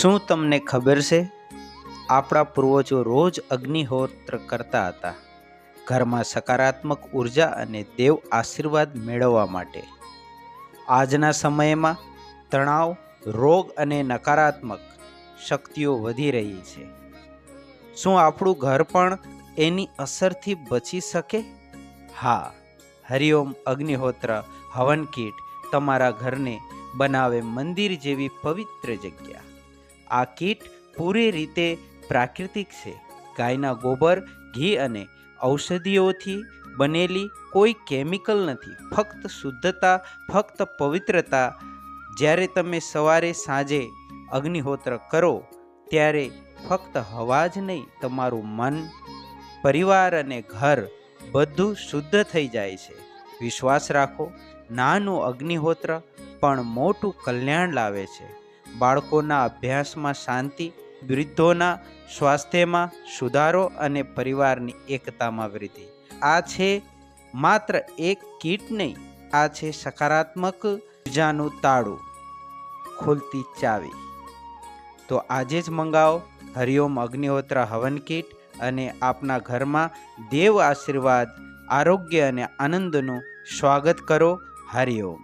શું તમને ખબર છે? આપણા પૂર્વજો રોજ અગ્નિહોત્ર કરતા હતા. ઘરમાં સકારાત્મક ઊર્જા અને દેવ આશીર્વાદ મેળવવા માટે. આજના સમયમાં તણાવ, રોગ અને નકારાત્મક શક્તિઓ વધી રહી છે. શું આપણું ઘર પણ એની અસરથી બચી શકે? હા, હરિઓમ અગ્નિહોત્ર હવન કીટ તમારા ઘરને બનાવે મંદિર જેવી પવિત્ર જગ્યા. આ કીટ પૂરી રીતે પ્રાકૃતિક છે. ગાયના ગોબર, ઘી અને ઔષધિઓથી બનેલી કોઈ કેમિકલ નથી. ફક્ત શુદ્ધતા, ફક્ત પવિત્રતા. જ્યારે તમે સવારે, સાંજે અગ્નિહોત્ર કરો, ત્યારે ફક્ત હવા જ નહીં, તમારું મન, પરિવાર અને ઘર બધું શુદ્ધ થઈ જાય છે. વિશ્વાસ રાખો, નાનું અગ્નિહોત્ર પણ મોટું કલ્યાણ લાવે છે. બાળકોના અભ્યાસમાં શાંતિ, વૃદ્ધોના સ્વાસ્થ્યમાં સુધારો અને પરિવારની એકતામાં વૃદ્ધિ. આ છે માત્ર એક કીટ નહીં, આ છે સકારાત્મક ઉર્જાનું તાળું, ખુલતી ચાવી. તો આજે જ મંગાવો હરિઓમ અગ્નિહોત્ર હવન કીટ અને આપના ઘરમાં દેવ આશીર્વાદ, આરોગ્ય અને આનંદનું સ્વાગત કરો હરિઓમ.